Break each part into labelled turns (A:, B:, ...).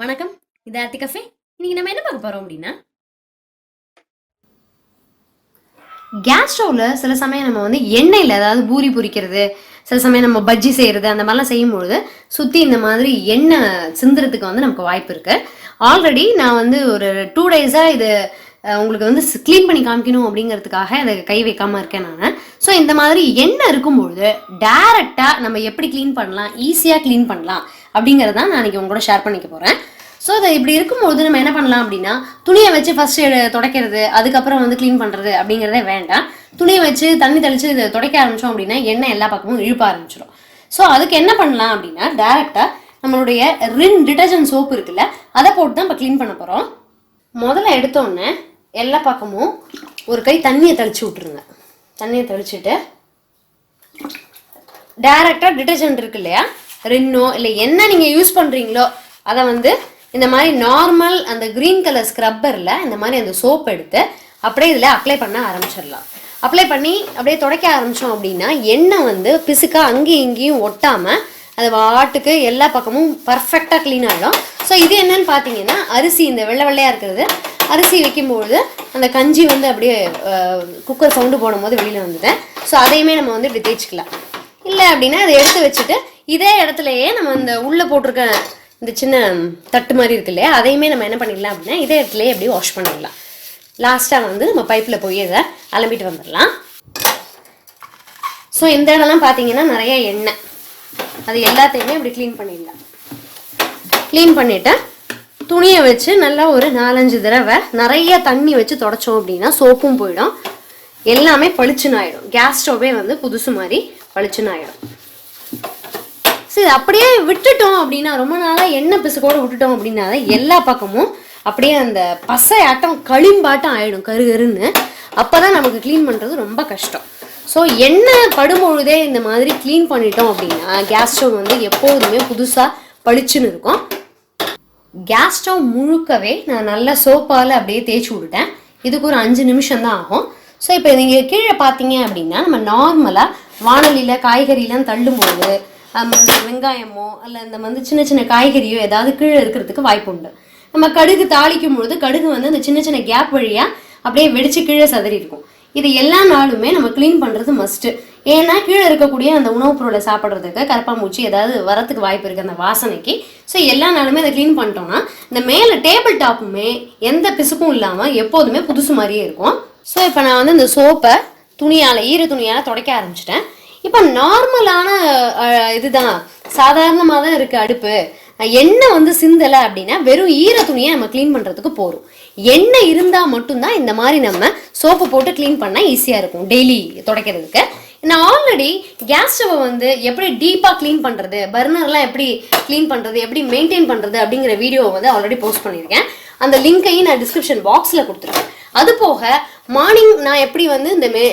A: வணக்கம். இது ஆர்த்தி கஃபே. இன்னைக்கு நம்ம என்ன பார்க்க போறோம் அப்படின்னா? கேஸ் ஸ்டவ்வில் சில சமயம் நம்ம வந்து எண்ணெயில் அதாவது பூரி பொரிக்கிறது சில சமயம் நம்ம பஜ்ஜி செய்கிறது அந்த மாதிரிலாம் செய்யும்பொழுது சுற்றி இந்த மாதிரி எண்ணெய் சிந்துறதுக்கு வந்து நமக்கு வாய்ப்பு இருக்கு. ஆல்ரெடி நான் வந்து ஒரு டூ டேஸாக இது உங்களுக்கு வந்து க்ளீன் பண்ணி காமிக்கணும் அப்படிங்கிறதுக்காக அதை கை வைக்காம இருக்கேன் நான். ஸோ இந்த மாதிரி எண்ணெய் இருக்கும்பொழுது டேரெக்டாக நம்ம எப்படி க்ளீன் பண்ணலாம்? ஈஸியாக க்ளீன் பண்ணலாம். அப்படிங்கிறத நான் இன்னைக்கு உங்களோட ஷேர் பண்ணிக்க போகிறேன் ஸோ அதை இப்படி இருக்கும்போது நம்ம என்ன பண்ணலாம் அப்படின்னா துணியை வச்சு ஃபஸ்ட்டு துடைக்கிறது அதுக்கப்புறம் வந்து க்ளீன் பண்ணுறது அப்படிங்கிறதே வேண்டாம். துணியை வச்சு தண்ணி தெளித்து இதை துடைக்க ஆரம்பித்தோம் அப்படின்னா எண்ணெய் எல்லா பக்கமும் இழுப்ப ஆரம்பிச்சிடும் ஸோ அதுக்கு என்ன பண்ணலாம் அப்படின்னா டேரெக்டாக நம்மளுடைய ரின் டிட்டர்ஜென்ட் சோப்பு இருக்குல்ல அதை போட்டு தான் இப்போ க்ளீன் பண்ண போகிறோம் முதல்ல எடுத்தோடனே எல்லா பக்கமும் ஒரு கை தண்ணியை தெளிச்சு விட்ருங்க தண்ணியை தெளிச்சுட்டு டேரெக்டாக டிட்டர்ஜென்ட் இருக்கு இல்லையா ரின்னோ இல்லை என்ன நீங்கள் யூஸ் பண்ணுறீங்களோ அதை வந்து இந்த மாதிரி நார்மல் அந்த க்ரீன் கலர் ஸ்க்ரப்பரில் இந்த மாதிரி அந்த சோப் எடுத்து அப்படியே இதில் அப்ளை பண்ண ஆரம்பிச்சிடலாம். அப்ளை பண்ணி அப்படியே துடைக்க ஆரம்பித்தோம் அப்படின்னா எண்ணெய் வந்து பிசுக்கா அங்கேயும் இங்கேயும் ஒட்டாமல் அது வாட்டுக்கு எல்லா பக்கமும் பர்ஃபெக்டாக க்ளீன் ஆகிடும் ஸோ இது என்னன்னு பார்த்தீங்கன்னா அரிசி இந்த வெள்ளை வெள்ளையாக இருக்கிறது. அரிசி வைக்கும்பொழுது அந்த கஞ்சி வந்து அப்படியே குக்கர் சவுண்டு போடும்போது வெளியில் வந்துட்டேன் ஸோ அதையுமே நம்ம வந்து இப்படி தேய்ச்சிக்கலாம். இல்லை அப்படின்னா அதை எடுத்து வச்சுட்டு இதே இடத்துலையே நம்ம இந்த உள்ளே போட்டிருக்க இந்த சின்ன தட்டு மாதிரி இருக்கு இல்லையா? அதையுமே நம்ம என்ன பண்ணிடலாம் அப்படின்னா இதே இடத்துலையே அப்படியே வாஷ் பண்ணிடலாம். லாஸ்ட்டாக வந்து நம்ம பைப்பில் போய் இதை அலம்பிட்டு வந்துடலாம். ஸோ இந்த இடம்லாம் பார்த்தீங்கன்னா நிறைய எண்ணெய். அது எல்லாத்தையுமே இப்படி க்ளீன் பண்ணிடலாம். க்ளீன் பண்ணிவிட்டு துணியை வச்சு நல்லா ஒரு நாலஞ்சு தடவை நிறைய தண்ணி வச்சு தொடச்சோம் அப்படின்னா சோப்பும் போயிடும். எல்லாமே பளிச்சுன்னு ஆயிடும். கேஸ் ஸ்டவ்வே வந்து புதுசு மாதிரி பளிச்சுன்னு ஆயிடும். சரி அப்படியே விட்டுட்டோம் அப்படின்னா ரொம்ப நாளாக எண்ணெய் பிசுக்கோட விட்டுட்டோம் அப்படின்னா எல்லா பக்கமும் அப்படியே அந்த பசை ஆட்டம் களிம்பாட்டம் ஆயிடும் கரு கருன்னு. அப்போ தான் நமக்கு க்ளீன் பண்ணுறது ரொம்ப கஷ்டம். ஸோ எண்ணெய் படும்பொழுதே இந்த மாதிரி க்ளீன் பண்ணிட்டோம் அப்படின்னா கேஸ் ஸ்டவ் வந்து எப்போதுமே புதுசாக பளிச்சுன்னு இருக்கும். கேஸ் ஸ்டவ் முழுக்கவே நான் நல்லா சோப்பால் அப்படியே தேய்ச்சி விட்டுட்டேன். இதுக்கு ஒரு அஞ்சு நிமிஷம் தான் ஆகும். ஸோ இப்போ நீங்கள் கீழே பார்த்தீங்க அப்படின்னா நம்ம நார்மலாக வானொலியில் காய்கறிலாம் தள்ளும்போது வெங்காயமோ இல்லை இந்த வந்து சின்ன சின்ன காய்கறியோ ஏதாவது கீழே இருக்கிறதுக்கு வாய்ப்பு உண்டு நம்ம கடுகு தாளிக்கும் பொழுது கடுகு வந்து அந்த சின்ன சின்ன கேப் வழியாக அப்படியே வெடிச்சு கீழே சதறி இருக்கும் இது எல்லா நாளுமே நம்ம க்ளீன் பண்ணுறது மஸ்ட்டு ஏன்னா கீழே இருக்கக்கூடிய அந்த உணவுப் பொருளை சாப்பிட்றதுக்கு கரப்பாம்பூச்சி ஏதாவது வரத்துக்கு வாய்ப்பு இருக்குது அந்த வாசனைக்கு. ஸோ எல்லா நாளுமே அதை க்ளீன் பண்ணிட்டோம்னா இந்த மேலே டேபிள் டாப்புமே எந்த பிசுக்கும் இல்லாமல் எப்போதுமே புதுசு மாதிரியே இருக்கும். ஸோ இப்போ நான் வந்து இந்த சோப்பை துணியால் ஈர துணியால் துடைக்க ஆரம்பிச்சிட்டேன். இப்போ நார்மலான இதுதான். சாதாரணமாக தான் இருக்குது அடுப்பு. எண்ணெய் வந்து சிந்தலை அப்படின்னா வெறும் ஈர துணியை நம்ம க்ளீன் பண்ணுறதுக்கு போகிறோம் எண்ணெய் இருந்தால் மட்டும்தான் இந்த மாதிரி நம்ம சோப்பு போட்டு க்ளீன் பண்ணால் ஈஸியாக இருக்கும் டெய்லி துடைக்கிறதுக்கு. நான் ஆல்ரெடி கேஸ் ஸ்டவ்வை வந்து எப்படி டீப்பாக க்ளீன் பண்ணுறது பர்னர்லாம் எப்படி க்ளீன் பண்ணுறது எப்படி மெயின்டைன் பண்ணுறது அப்படிங்கிற வீடியோவை வந்து ஆல்ரெடி போஸ்ட் பண்ணியிருக்கேன். அந்த லிங்கையும் நான் டிஸ்கிரிப்ஷன் பாக்ஸில் கொடுத்துருக்கேன். அது போக மார்னிங் நான் எப்படி வந்து இந்த மே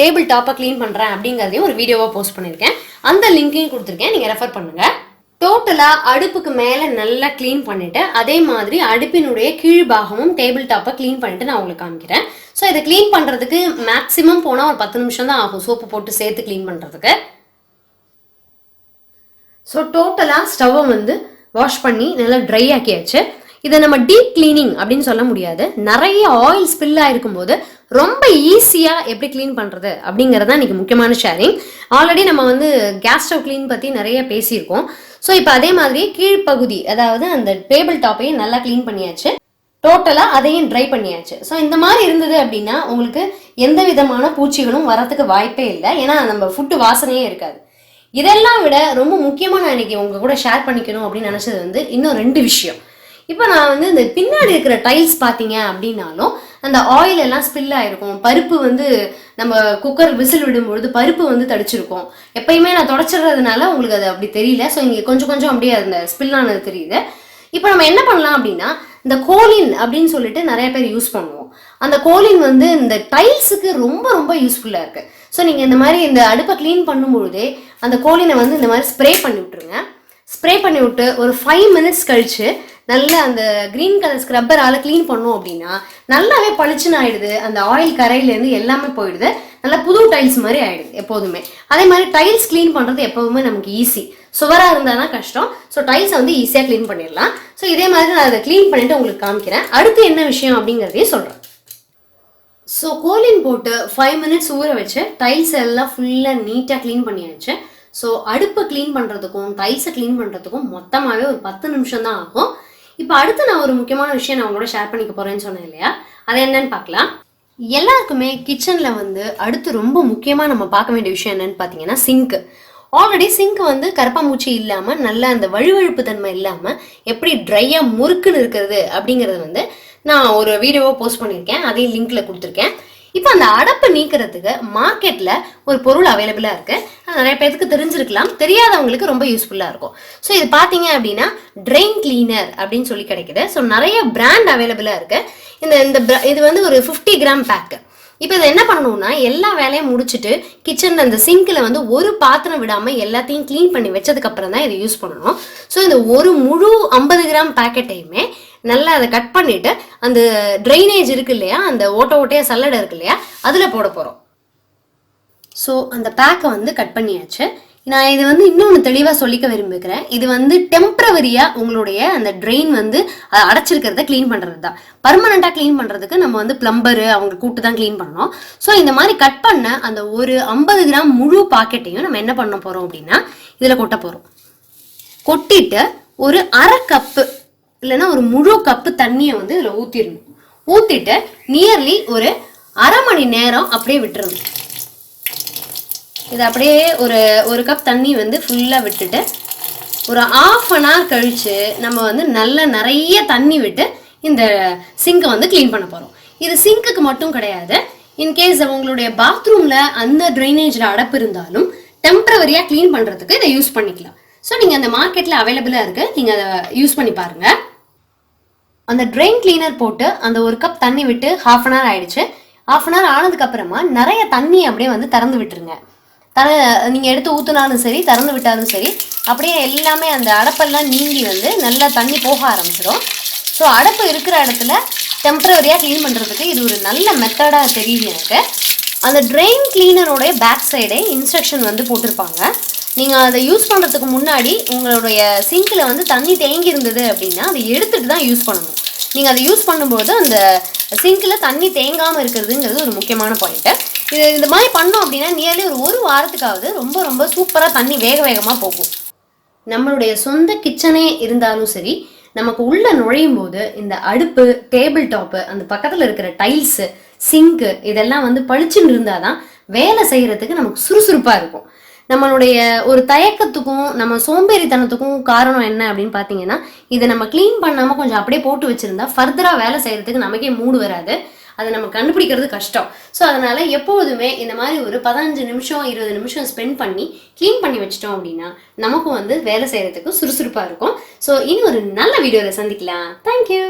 A: டேபிள் டாப்பை க்ளீன் பண்ணுறேன் அப்படிங்கிறதையும் ஒரு வீடியோவாக போஸ்ட் பண்ணியிருக்கேன். அந்த லிங்கையும் கொடுத்துருக்கேன் நீங்கள் ரெஃபர் பண்ணுங்கள் டோட்டலாக அடுப்புக்கு மேலே நல்லா க்ளீன் பண்ணிவிட்டு அதே மாதிரி அடுப்பினுடைய கீழ்பாகமும் டேபிள் டாப்பை க்ளீன் பண்ணிவிட்டு நான் உங்களுக்கு காமிக்கிறேன். ஸோ இதை க்ளீன் பண்ணுறதுக்கு மேக்ஸிமம் போனால் ஒரு பத்து நிமிஷம் தான் ஆகும் சோப்பு போட்டு சேர்த்து க்ளீன் பண்ணுறதுக்கு ஸோ டோட்டலாக ஸ்டவ்வை வந்து வாஷ் பண்ணி நல்லா ட்ரை ஆக்கியாச்சு. இதை நம்ம டீப் க்ளீனிங் அப்படின்னு சொல்ல முடியாது. நிறைய ஆயில் ஸ்பில் ஆயிருக்கும் போது ரொம்ப ஈஸியாக எப்படி க்ளீன் பண்ணுறது அப்படிங்கிறது தான் இன்றைக்கி முக்கியமான ஷேரிங் ஆல்ரெடி நம்ம வந்து கேஸ் ஸ்டவ் க்ளீன் பற்றி நிறைய பேசியிருக்கோம். ஸோ இப்போ அதே மாதிரி கீழ்ப்பகுதி அதாவது அந்த டேபிள் டாப்பையும் நல்லா க்ளீன் பண்ணியாச்சு. டோட்டலாக அதையும் ட்ரை பண்ணியாச்சு. ஸோ இந்த மாதிரி இருந்தது அப்படின்னா உங்களுக்கு எந்த விதமான பூச்சிகளும் வரத்துக்கு வாய்ப்பே இல்லை. ஏன்னா நம்ம ஃபுட்டு வாசனையே இருக்காது. இதெல்லாம் விட ரொம்ப முக்கியமாக நான் இன்றைக்கி உங்கள் கூட ஷேர் பண்ணிக்கணும் அப்படின்னு நினச்சது வந்து இன்னும் ரெண்டு விஷயம். இப்போ நான் வந்து இந்த பின்னாடி இருக்கிற டைல்ஸ் பார்த்தீங்க அப்படின்னாலும் அந்த ஆயில் எல்லாம் ஸ்பில் ஆயிருக்கும். பருப்பு வந்து நம்ம குக்கர் விசில் விடும்பொழுது பருப்பு வந்து தடிச்சிருக்கும். எப்பயுமே நான் தொடச்சிடுறதுனால உங்களுக்கு அது அப்படி தெரியல. ஸோ இங்கே கொஞ்சம் கொஞ்சம் அப்படியே அந்த ஸ்பில் ஆனது தெரியுது. இப்போ நம்ம என்ன பண்ணலாம் அப்படின்னா இந்த கோலின் அப்படின்னு சொல்லிட்டு நிறைய பேர் யூஸ் பண்ணுவோம். அந்த கோலின் வந்து இந்த டைல்ஸுக்கு ரொம்ப ரொம்ப யூஸ்ஃபுல்லாக இருக்குது ஸோ நீங்கள் இந்த மாதிரி இந்த அடுப்பை க்ளீன் பண்ணும்பொழுதே அந்த கோலினை வந்து இந்த மாதிரி ஸ்ப்ரே பண்ணி விட்டுருங்க. ஸ்ப்ரே பண்ணி விட்டு ஒரு ஃபைவ் மினிட்ஸ் கழிச்சு நல்ல அந்த க்ரீன் கலர் ஸ்க்ரப்பரால் க்ளீன் பண்ணோம் அப்படின்னா நல்லாவே பளிச்சுன்னு ஆயிடுது. அந்த ஆயில் கரையிலேருந்து எல்லாமே போயிடுது. நல்லா புது டைல்ஸ் மாதிரி ஆயிடுது எப்போதுமே. அதே மாதிரி டைல்ஸ் க்ளீன் பண்ணுறது எப்போதுமே நமக்கு ஈஸி சுவராக இருந்தால் தான் கஷ்டம் ஸோ டைல்ஸை வந்து ஈஸியாக க்ளீன் பண்ணிடலாம். ஸோ இதே மாதிரி நான் அதை க்ளீன் பண்ணிட்டு உங்களுக்கு காமிக்கிறேன். அடுத்து என்ன விஷயம் அப்படிங்கிறதையும் சொல்கிறேன் ஸோ கோலின் போட்டு ஃபைவ் மினிட்ஸ் ஊற வச்சு டைல்ஸ் எல்லாம் ஃபுல்லாக நீட்டாக க்ளீன் பண்ணியாச்சு. ஸோ அடுப்பை க்ளீன் பண்ணுறதுக்கும் டைல்ஸை க்ளீன் பண்ணுறதுக்கும் மொத்தமாகவே ஒரு பத்து நிமிஷம் தான் ஆகும். இப்போ அடுத்து நான் ஒரு முக்கியமான விஷயம் நான் உங்களோட ஷேர் பண்ணிக்க போகிறேன்னு சொன்னேன் இல்லையா? அது என்னன்னு பார்க்கலாம். எல்லாருக்குமே கிச்சனில் வந்து அடுத்து ரொம்ப முக்கியமாக நம்ம பார்க்க வேண்டிய விஷயம் என்னன்னு பார்த்தீங்கன்னா சிங்க்கு ஆல்ரெடி சிங்க் வந்து கரப்பாம்பூச்சி இல்லாமல் நல்ல அந்த வழுவழுப்பு தன்மை இல்லாமல் எப்படி ட்ரையாக முறுக்குன்னு இருக்கிறது அப்படிங்கிறது வந்து நான் ஒரு வீடியோவை போஸ்ட் பண்ணியிருக்கேன். அதையும் லிங்க்ல கொடுத்துருக்கேன். இப்போ அந்த அடப்பு நீக்கிறதுக்கு மார்க்கெட்டில் ஒரு பொருள் அவைலபிளாக இருக்கு. அது நிறைய பேருக்கு தெரிஞ்சிருக்கலாம். தெரியாதவங்களுக்கு ரொம்ப யூஸ்ஃபுல்லாக இருக்கும். ஸோ இது பார்த்தீங்க அப்படின்னா ட்ரெயின் கிளீனர் அப்படின்னு சொல்லி கிடைக்குது. ஸோ நிறைய பிராண்ட் அவைலபிளாக இருக்கு. இந்த இந்த இது வந்து ஒரு ஃபிஃப்டி கிராம் பேக்கு இப்போ இதை என்ன பண்ணணும்னா எல்லா வேலையும் முடிச்சுட்டு கிச்சனில் அந்த சிங்கில் வந்து ஒரு பாத்திரம் விடாமல் எல்லாத்தையும் க்ளீன் பண்ணி வச்சதுக்கப்புறம் தான் இதை யூஸ் பண்ணணும். ஸோ இந்த ஒரு முழு ஐம்பது கிராம் பேக்கெட்டையுமே நல்லா அதை கட் பண்ணிட்டு அந்த ட்ரைனேஜ் இருக்கு இல்லையா அந்த ஓட்ட ஓட்டையா சல்லடை இருக்கு இல்லையா அதில் போட போகிறோம் ஸோ அந்த பேக்கை வந்து கட் பண்ணியாச்சு. நான் இது வந்து இன்னொன்று தெளிவாக சொல்லிக்க விரும்புகிறேன். இது வந்து டெம்பரவரியாக உங்களுடைய அந்த ட்ரெயின் வந்து அடைச்சிருக்கிறத க்ளீன் பண்ணுறது தான் பர்மனெண்ட்டாக க்ளீன் பண்ணுறதுக்கு நம்ம வந்து பிளம்பரு அவங்க கூட்டு தான் க்ளீன் பண்ணணும். ஸோ இந்த மாதிரி கட் பண்ண அந்த ஒரு ஐம்பது கிராம் முழு பாக்கெட்டையும் நம்ம என்ன பண்ண போகிறோம் அப்படின்னா இதில் கொட்ட போகிறோம் கொட்டிட்டு ஒரு அரை கப்பு இல்லைன்னா ஒரு முழு கப்பு தண்ணியை வந்து இதில் ஊற்றிடணும் ஊற்றிட்டு நியர்லி ஒரு அரை மணி நேரம் அப்படியே விட்டுறணும். இது அப்படியே ஒரு ஒரு கப் தண்ணி வந்து ஃபுல்லாக விட்டுட்டு ஒரு ஆஃப் அன் ஹவர் கழித்து நம்ம வந்து நல்ல நிறைய தண்ணி விட்டு இந்த சிங்கை வந்து க்ளீன் பண்ண போகிறோம் இது சிங்க்குக்கு மட்டும் கிடையாது. இன்கேஸ் உங்களுடைய பாத்ரூமில் அந்த ட்ரைனேஜில் அடப்பு இருந்தாலும் டெம்பரவரியாக க்ளீன் பண்ணுறதுக்கு இதை யூஸ் பண்ணிக்கலாம். ஸோ நீங்கள் அந்த மார்க்கெட்டில் அவைலபிளாக இருக்குது நீங்கள் அதை யூஸ் பண்ணி பாருங்கள் அந்த ட்ரெயின் கிளீனர் போட்டு அந்த ஒரு கப் தண்ணி விட்டு ஹாஃப் அன் ஹவர் ஆயிடுச்சு. ஹாஃப் அன் ஹவர் ஆனதுக்கு அப்புறமா நிறைய தண்ணி அப்படியே வந்து திறந்து விட்டுருங்க. தர நீங்கள் எடுத்து ஊற்றுனாலும் சரி திறந்து விட்டாலும் சரி அப்படியே எல்லாமே அந்த அடப்பெல்லாம் நீங்கி வந்து நல்லா தண்ணி போக ஆரம்பிச்சிடும் ஸோ அடப்பு இருக்கிற இடத்துல டெம்பரவரியாக க்ளீன் பண்ணுறதுக்கு இது ஒரு நல்ல மெத்தடாக தெரியுது எனக்கு. அந்த ட்ரெயின் கிளீனரோடைய பேக் சைடே இன்ஸ்ட்ரக்ஷன் வந்து போட்டிருப்பாங்க. நீங்கள் அதை யூஸ் பண்ணுறதுக்கு முன்னாடி உங்களுடைய சிங்கில் வந்து தண்ணி தேங்கி இருந்தது அப்படின்னா அதை எடுத்துட்டு தான் யூஸ் பண்ணணும். நீங்கள் அதை யூஸ் பண்ணும்போது அந்த சிங்கில் தண்ணி தேங்காமல் இருக்கிறதுங்கிறது ஒரு முக்கியமான பாயிண்ட்டு இது இந்த மாதிரி பண்ணோம் அப்படின்னா நியர்லி ஒரு ஒரு வாரத்துக்காவது ரொம்ப ரொம்ப சூப்பராக தண்ணி வேக வேகமாக போகும். நம்மளுடைய சொந்த கிச்சனே இருந்தாலும் சரி நமக்கு உள்ளே நுழையும் போது இந்த அடுப்பு டேபிள் டாப்பு அந்த பக்கத்தில் இருக்கிற டைல்ஸு சிங்க்கு இதெல்லாம் வந்து பளிச்சுன்னு இருந்தாதான் வேலை செய்கிறதுக்கு நமக்கு சுறுசுறுப்பாக இருக்கும். நம்மளுடைய ஒரு தயக்கத்துக்கும் நம்ம சோம்பேறித்தனத்துக்கும் காரணம் என்ன அப்படின்னு பார்த்தீங்கன்னா இதை நம்ம க்ளீன் பண்ணாமல் கொஞ்சம் அப்படியே போட்டு வச்சுருந்தா ஃபர்தராக வேலை செய்கிறதுக்கு நமக்கே மூடு வராது. அதை நம்ம கண்டுபிடிக்கிறது கஷ்டம். ஸோ அதனால் எப்போதுமே இந்த மாதிரி ஒரு பதினஞ்சு நிமிஷம் இருபது நிமிஷம் ஸ்பெண்ட் பண்ணி க்ளீன் பண்ணி வச்சிட்டோம் அப்படின்னா நமக்கும் வந்து வேலை செய்கிறதுக்கு சுறுசுறுப்பாக இருக்கும். ஸோ இனி ஒரு நல்ல வீடியோவில் சந்திக்கலாம். தேங்க்யூ